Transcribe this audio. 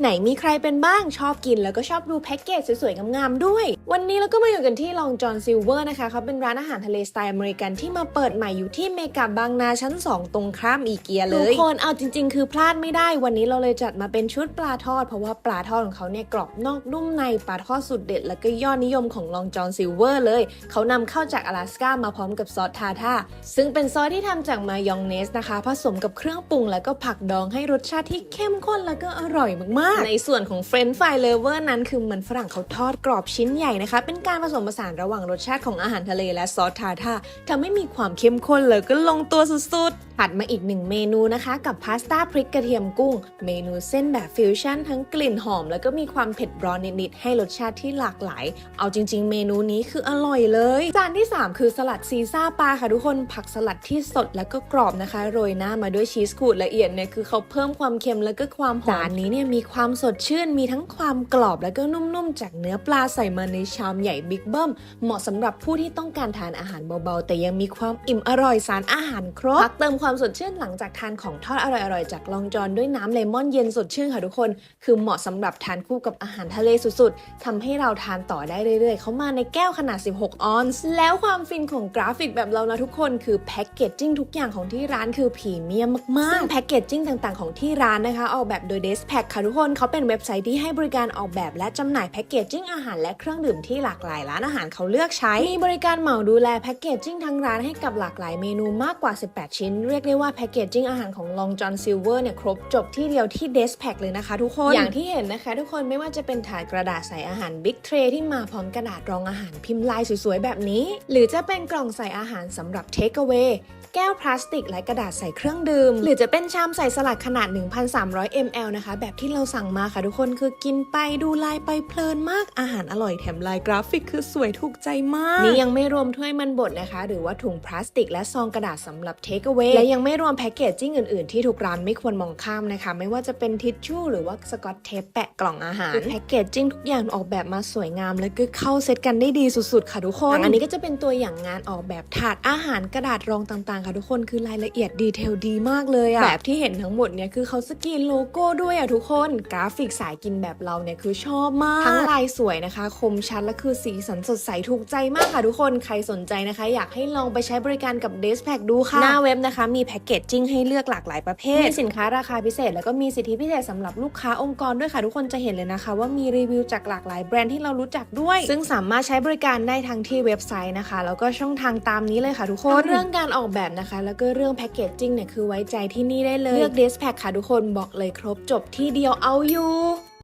ไหนมีใครเป็นบ้างชอบกินแล้วก็ชอบดูแพ็กเกจสวยๆงามๆด้วย วันนี้เราก็มาอยู่กันที่ลองจอนซิลเวอร์นะคะเขาเป็นร้านอาหารทะเลสไตล์อเมริกันที่มาเปิดใหม่อยู่ที่เมกาบางนาชั้น 2 ตรงข้ามอีเกียเลยทุกคนเอาจริง ๆ คือพลาดไม่ได้วันนี้เราเลยจัดมาเป็นชุดปลาทอด เพราะว่าปลาทอดของเขาเนี่ยกรอบนอกนุ่มในปลาทอดสุดเด็ด แล้วก็ยอดนิยมของลองจอนซิลเวอร์เลย เขานำเข้าจาก阿拉斯ก้ามาพร้อมกับซอสทาท่าซึ่งเป็นซอสที่ทำจากมายองเนสนะคะ ผสมกับเครื่องปรุงแล้วก็ผักดองให้รสชาติที่เข้มข้นแล้วก็อร่อยมาก กๆในส่วนของเฟรนช์ฟรายเลเวอร์นั้นคือมันฝรั่งเขาทอดกรอบชิ้นใหญ่นะคะ เป็นการผสมผสานระหว่างรสชาติของอาหารทะเลและซอสทาทาทำให้มีความเข้มข้นเลยก็ลงตัวสุดๆ ถัดมาอีกหนึ่งเมนูนะคะ กับพาสต้าพริกกระเทียมกุ้ง เมนูเส้นแบบฟิวชั่นทั้งกลิ่นหอม แล้วก็มีความเผ็ดร้อนนิดๆให้รสชาติที่หลากหลาย เอาจริง ๆ เมนูนี้คืออร่อยเลย จานที่ 3 คือสลัดซีซ่าปลาค่ะทุกคนผักสลัดที่สดแล้วก็กรอบนะคะ โรยหน้ามาด้วยชีสขูดละเอียดเนี่ยคือเขาเพิ่มความเค็มแล้วก็ความหอมจานนี้เนี่ยมีความสดชื่นมีทั้งความกรอบแล้วก็นุ่มๆ จากเนื้อปลาใส่มาในชามใหญ่บิ๊กเบิ้มเหมาะสำหรับผู้ที่ต้องการทานอาหารเบาๆ แต่ยังมีความอิ่มอร่อยสารอาหารครบพักเติมความสดชื่นหลังจากทานของทอดอร่อยๆ จากลองจอนด้วยน้ำเลมอนเย็นสดชื่นค่ะทุกคน คือเหมาะสำหรับทานคู่กับอาหารทะเลสุดๆทำให้เราทานต่อได้เรื่อยๆ เขามาในแก้วขนาด 16 ออนซ์ แล้วความฟินของกราฟิกแบบเรานะทุกคนคือแพ็กเกจจิ้งทุกอย่างของที่ร้านคือพรีเมียมมากๆซึ่งแพ็กเกจจิ้งต่างๆ ของที่ร้านนะคะ ออกแบบโดย d e s p a c ค่ะทุกคนเขาเป็นเว็บไซต์ที่ให้บริการออกแบบและจำหน่ายแพ็กเกจจิ้งอาหารและเครื่องดื่มที่หลากหลายร้านอาหารเขาเลือกใช้มีบริการเหมาดูแลแพ็กเกจจิ้งทั้งร้านให้กับหลากหลายเมนูมากกว่า 18 ชิ้นเรียกได้ว่าแพ็กเกจจิ้งอาหารของ Long John Silver เนี่ยครบจบที่เดียวที่ d e s p a c เลยนะคะทุกคน อย่างที่เห็นนะคะ ทุกคนไม่ว่าจะเป็นถาดกระดาษใส่อาหาร Big Tray ที่มาพร้อมกระดาษรองอาหารพิมพ์ลายสวยๆ แบบนี้ หรือจะเป็นกล่องใส่อาหารสำหรับ Take away แก้วพลาสติกและกระดาษใส่เครื่องดื่ม หรือจะเป็นชามใส่สลัดขนาด 1,300 ml นะคะ แบบที่เราสั่งมาค่ะทุกคนคือกินไปดูลายไปเพลินมากอาหารอร่อยแถมลายกราฟิกคือสวยถูกใจมาก นี่ยังไม่รวมถ้วยมันบดนะคะ หรือว่าถุงพลาสติกและซองกระดาษสำหรับ Take away และยังไม่รวมแพคเกจจิ้งอื่นๆ ที่ทุกร้านไม่ควรมองข้ามนะคะ ไม่ว่าจะเป็นทิชชู่หรือว่าสกอตเทปแปะกล่องอาหารแพคเกจจิ้งทุกอย่างออกแบบมาสวยงามแล้วก็เข้าเซตกันได้ดีสุดๆ ค่ะทุกคน อันนี้ก็จะเป็นตัวอย่างงานออกแบบถาดอาหารกระดาษรองต่างๆ ค่ะทุกคนคือรายละเอียดดีเทลดีมากเลยอะแบบที่เห็นทั้งหมดเนี่ยคือเขาสกรีนโลโก้ด้วยอะทุกคนกราฟิกสายกินแบบเราเนี่ยคือชอบมากทั้งลายสวยนะคะ คมชัดและคือสีสันสดใสถูกใจมากค่ะทุกคนใครสนใจนะคะ อยากให้ลองไปใช้บริการกับ d e s p a c ดูค่ะหน้าเว็บนะคะมีแพ็กเกจจิ้งให้เลือกหลากหลายประเภท มีสินค้าราคาพิเศษ แล้วก็มีสิทธิพิเศษสำหรับลูกค้าองค์กรด้วยค่ะ ทุกคนจะเห็นเลยนะคะ ว่ามีรีวิวจากหลากหลายแบรนด์ที่เรารู้จักด้วย ซึ่งสามารถใช้บริการได้ทั้งที่เว็บไซต์นะคะ แล้วก็ช่องทางตามนี้เลยค่ะทุกคนเรื่องการออกแบบนะคะ แล้วก็เรื่องแพ็กเกจจิ้งเนี่ยคือไว้ใจที่นี่ได้เลยเลือก d e s p a c ค่ะทุกคนบอกเลยครบจบที่เดียวเอาอยู่